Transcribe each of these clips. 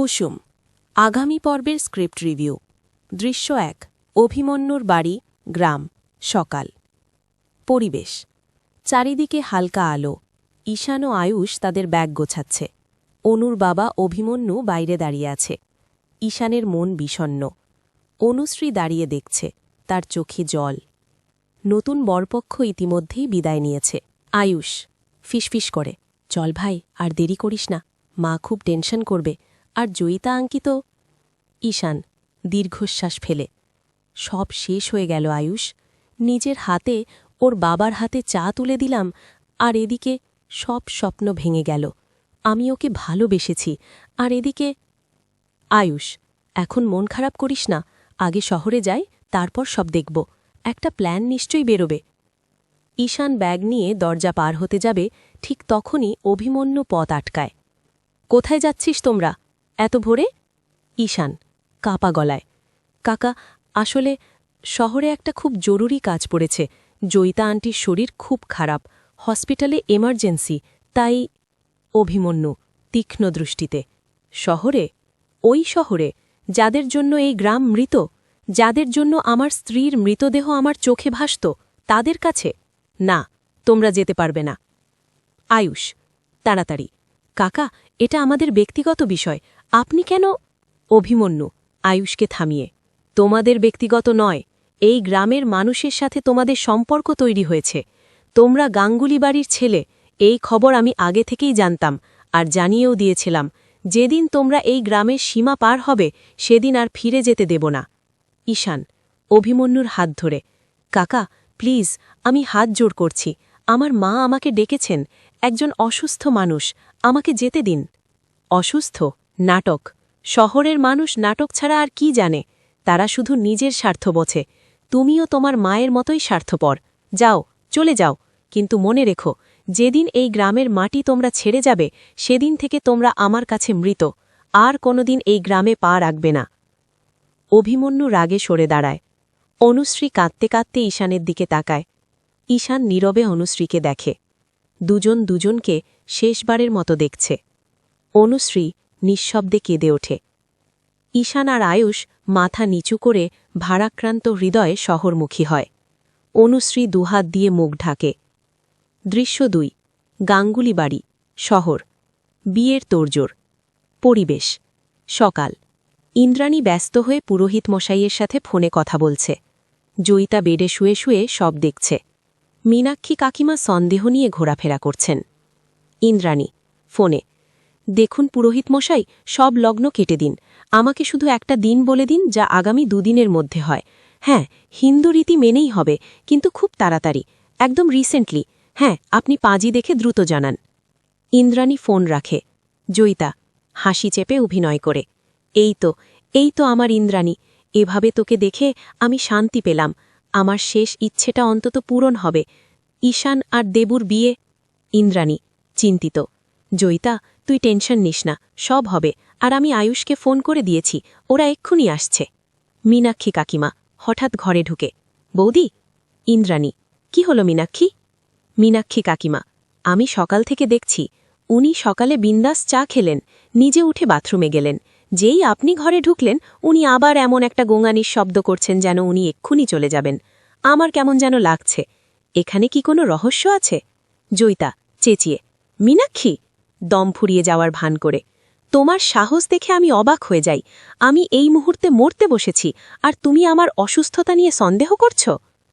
কুসুম, আগামী পর্বের script review, দৃশ্য এক, অভিমন্যুর বাড়ি, গ্রাম, সকাল। পরিবেশ, চারিদিকে হালকা আলো, ঈশান ও আয়ুষ তাদের ব্যাগ গোছাচ্ছে। অনুর বাবা অভিমন্যু বাইরে দাঁড়িয়ে আছে। ঈশানের মন বিষণ্ন অনুশ্রী দাঁড়িয়ে দেখছে, তার চোখে জল। নতুন বরপক্ষ ইতিমধ্যেই বিদায় নিয়েছে। আয়ুষ, ফিসফিস করে, চল ভাই, আর দেরি করিস না। মা খুব টেনশন করবে। আর জয়িতা আঙ্কিত, ঈশান দীর্ঘশ্বাস ফেলে। সব শেষ হয়ে গেল আয়ুষ। নিজের হাতে ওর বাবার হাতে চা তুলে দিলাম, আর এদিকে সব স্বপ্ন ভেঙে গেল। আমি ওকে ভালোবেসেছি, আর এদিকে আয়ুষ, এখন মন খারাপ করিস না, আগে শহরে যাই, তারপর সব দেখব। একটা প্ল্যান নিশ্চয়ই বেরোবে। ঈশান ব্যাগ নিয়ে দরজা পার হতে যাবে, ঠিক তখনই অভিমন্যু পথ আটকায়। কোথায় যাচ্ছিস তোমরা? এত ভোরে? ঈশান, কাপা গলায়। কাকা, আসলে শহরে একটা খুব জরুরি কাজ পড়েছে। জয়িতা আন্টির শরীর খুব খারাপ। হসপিটালে এমার্জেন্সি, তাই অভিমন্যু, তীক্ষ্ণ দৃষ্টিতে। শহরে? ওই শহরে? যাদের জন্য এই গ্রাম মৃত? যাদের জন্য আমার স্ত্রীর মৃতদেহ আমার চোখে ভাসত? তাদের কাছে? না, তোমরা যেতে পারবে না। আয়ুষ, তাড়াতাড়ি। কাকা, এটা আমাদের ব্যক্তিগত বিষয়। আপনি কেন অভিমন্যু, আয়ুষকে থামিয়ে? তোমাদের ব্যক্তিগত নয়, এই গ্রামের মানুষের সাথে তোমাদের সম্পর্ক তৈরি হয়েছে। তোমরা গাঙ্গুলি বাড়ির ছেলে, এই খবর আমি আগে থেকেই জানতাম আর জানিয়েও দিয়েছিলাম, যেদিন তোমরা এই গ্রামের সীমা পার হবে, সেদিন আর ফিরে যেতে দেব না। ঈশান, অভিমন্যুর হাত ধরে, কাকা, প্লিজ, আমি হাত জোর করছি, আমার মা আমাকে ডেকেছেন, একজন অসুস্থ মানুষ, আমাকে যেতে দিন। অসুস্থ? নাটক। শহরের মানুষ নাটক ছাড়া আর কি জানে? তারা শুধু নিজের স্বার্থ বোঝে। তুমিও তোমার মায়ের মতোই স্বার্থপর। যাও, চলে যাও। কিন্তু মনে রেখো, যেদিন এই গ্রামের মাটি তোমরা ছেড়ে যাবে, সেদিন থেকে তোমরা আমার কাছে মৃত। আর কোনোদিন এই গ্রামে পা রাখবে না। অভিমন্যু রাগে সরে দাঁড়ায়। অনুশ্রী কাঁদতে কাঁদতে ঈশানের দিকে তাকায়। ঈশান নীরবে অনুশ্রীকে দেখে। দুজন দুজনকে শেষবারের মতো দেখছে। অনুশ্রী নিঃশব্দে কেঁদে ওঠে। ঈশান আর আয়ুষ মাথা নিচু করে ভারাক্রান্ত হৃদয়ে শহরমুখী হয়। অনুশ্রী দুহাত দিয়ে মুখ ঢাকে। দৃশ্য দুই গাঙ্গুলি বাড়ি শহর। বিয়ের তোড়জোড়। পরিবেশ। সকাল। ইন্দ্রাণী ব্যস্ত হয়ে পুরোহিত মশাইয়ের সাথে ফোনে কথা বলছে। জয়িতা বেডে শুয়ে শুয়ে সব দেখছে। মীনাক্ষী কাকিমা সন্দেহ নিয়ে ঘোরাফেরা করছেন। ইন্দ্রাণী, ফোনে দেখুন পুরোহিত মশাই সব লগ্ন কেটে দিন। আমাকে শুধু একটা দিন বলে দিন যা আগামী দুদিনের মধ্যে হয়। হ্যাঁ হিন্দু রীতি মেনেই হবে, কিন্তু খুব তাড়াতাড়ি, একদম রিসেন্টলি হ্যাঁ আপনি পাঁজি দেখে দ্রুত জানান। ইন্দ্রাণী ফোন রাখে। জয়িতা, হাসি চেপে অভিনয় করে। এই তো এই তো আমার ইন্দ্রাণী। এভাবে তোকে দেখে আমি শান্তি পেলাম। আমার শেষ ইচ্ছেটা অন্তত পূরণ হবে। ঈশান আর দেবুর বিয়ে? ইন্দ্রাণী, চিন্তিত। জয়িতা, তুই টেনশন নিস না, সব হবে। আর আমি আয়ুষকে ফোন করে দিয়েছি, ওরা এক্ষুনি আসছে। মীনাক্ষী কাকিমা হঠাৎ ঘরে ঢুকে, বৌদি, ইন্দ্রাণী, কি হলো মীনাক্ষী? মীনাক্ষী কাকিমা, আমি সকাল থেকে দেখছি, উনি সকালে বিন্দাস চা খেলেন, নিজে উঠে বাথরুমে গেলেন। যেই আপনি ঘরে ঢুকলেন, উনি আবার এমন একটা গোঙানির শব্দ করছেন যেন উনি এক্ষুনি চলে যাবেন। আমার কেমন যেন লাগছে। এখানে কি কোনো রহস্য আছে? জয়িতা, চেঁচিয়ে, মীনাক্ষী দম ফুরিয়ে যাওয়ার ভান করে। তোমার সাহস দেখে আমি অবাক হয়ে যাই। আমি এই মুহূর্তে মরতে বসেছি, আর তুমি আমার অসুস্থতা নিয়ে সন্দেহ করছ?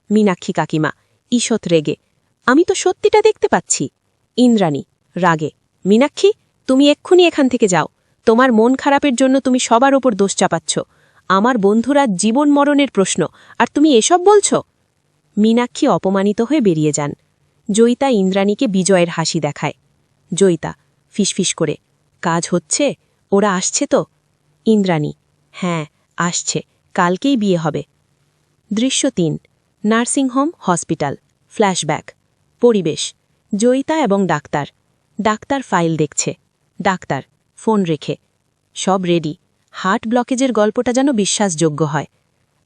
মীনাক্ষী কাকিমা, ঈষৎ রেগে, আমি তো সত্যিটা দেখতে পাচ্ছি। ইন্দ্রাণী, রাগে, মীনাক্ষী, তুমি এক্ষুনি এখান থেকে যাও। তোমার মন খারাপের জন্য তুমি সবার ওপর দোষ চাপাচ্ছ। আমার বন্ধুরা জীবন মরণের প্রশ্ন, আর তুমি এসব বলছ? মীনাক্ষী অপমানিত হয়ে বেরিয়ে যান। জয়িতা ইন্দ্রাণীকে বিজয়ের হাসি দেখায়। জয়িতা ফিসফিস করে। কাজ হচ্ছে, ওরা আসছে তো? ইন্দ্রাণী হ্যাঁ আসছে, কালকেই বিয়ে হবে। দৃশ্য তিন, নার্সিংহোম হসপিটাল, ফ্ল্যাশব্যাক। পরিবেশ, জয়িতা এবং ডাক্তার। ডাক্তার ফাইল দেখছে। ডাক্তার, ফোন রেখে। সব রেডি। হার্ট ব্লকেজের গল্পটা যেন বিশ্বাসযোগ্য হয়।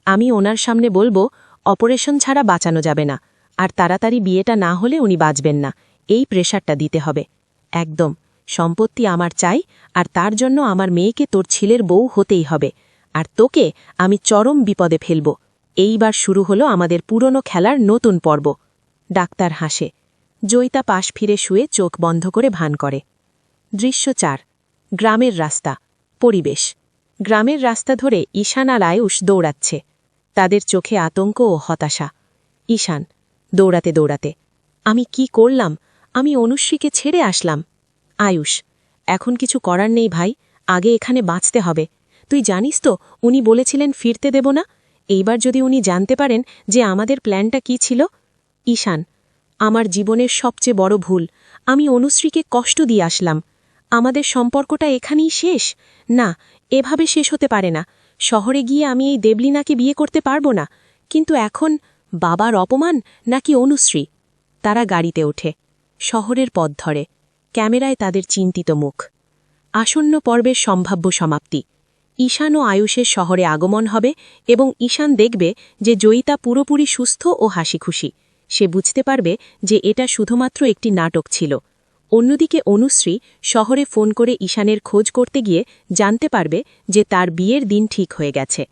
আমি ওনার সামনে বলব, অপারেশন ছাড়া বাঁচানো যাবে না। আর তাড়াতাড়ি বিয়েটা না হলে উনি বাঁচবেন না। এই প্রেশারটা দিতে হবে। একদম। সম্পত্তি আমার চাই, আর তার জন্য আমার মেয়েকে তোর ছেলের বউ হতেই হবে। আর তোকে আমি চরম বিপদে ফেলব। এইবার শুরু হলো আমাদের পুরনো খেলার নতুন পর্ব। ডাক্তার হাসে। জয়িতা পাশ ফিরে শুয়ে চোখ বন্ধ করে ভান করে। দৃশ্য চার। গ্রামের রাস্তা। পরিবেশ। গ্রামের রাস্তা ধরে ঈশান আর আয়ুষ দৌড়াচ্ছে। তাদের চোখে আতঙ্ক ও হতাশা। ঈশান, দৌড়াতে দৌড়াতে, আমি কি করলাম? আমি অনুশ্রীকে ছেড়ে আসলাম। আয়ুষ, এখন কিছু করার নেই ভাই, আগে এখানে বাঁচতে হবে। তুই জানিস তো, উনি বলেছিলেন ফিরতে দেব না? এইবার যদি উনি জানতে পারেন যে আমাদের প্ল্যানটা কি ছিল? ঈশান, আমার জীবনের সবচেয়ে বড় ভুল, আমি অনুশ্রীকে কষ্ট দিয়ে আসলাম। আমাদের সম্পর্কটা এখানেই শেষ? না, এভাবে শেষ হতে পারে না। শহরে গিয়ে আমি এই দেবলিনাকে বিয়ে করতে পারব না। কিন্তু এখন বাবার অপমান নাকি অনুশ্রী? তারা গাড়িতে ওঠে, শহরের পথ ধরে। ক্যামেরায় তাদের চিন্তিত মুখ। আসন্ন পর্বের সম্ভাব্য সমাপ্তি। ঈশান ও আয়ুষের শহরে আগমন হবে এবং ঈশান দেখবে যে জয়িতা পুরোপুরি সুস্থ ও হাসিখুশি। সে বুঝতে পারবে যে এটা শুধুমাত্র একটি নাটক ছিল। অন্যদিকে অনুশ্রী শহরে ফোন করে ঈশানের খোঁজ করতে গিয়ে জানতে পারবে যে তার বিয়ের দিন ঠিক হয়ে গেছে।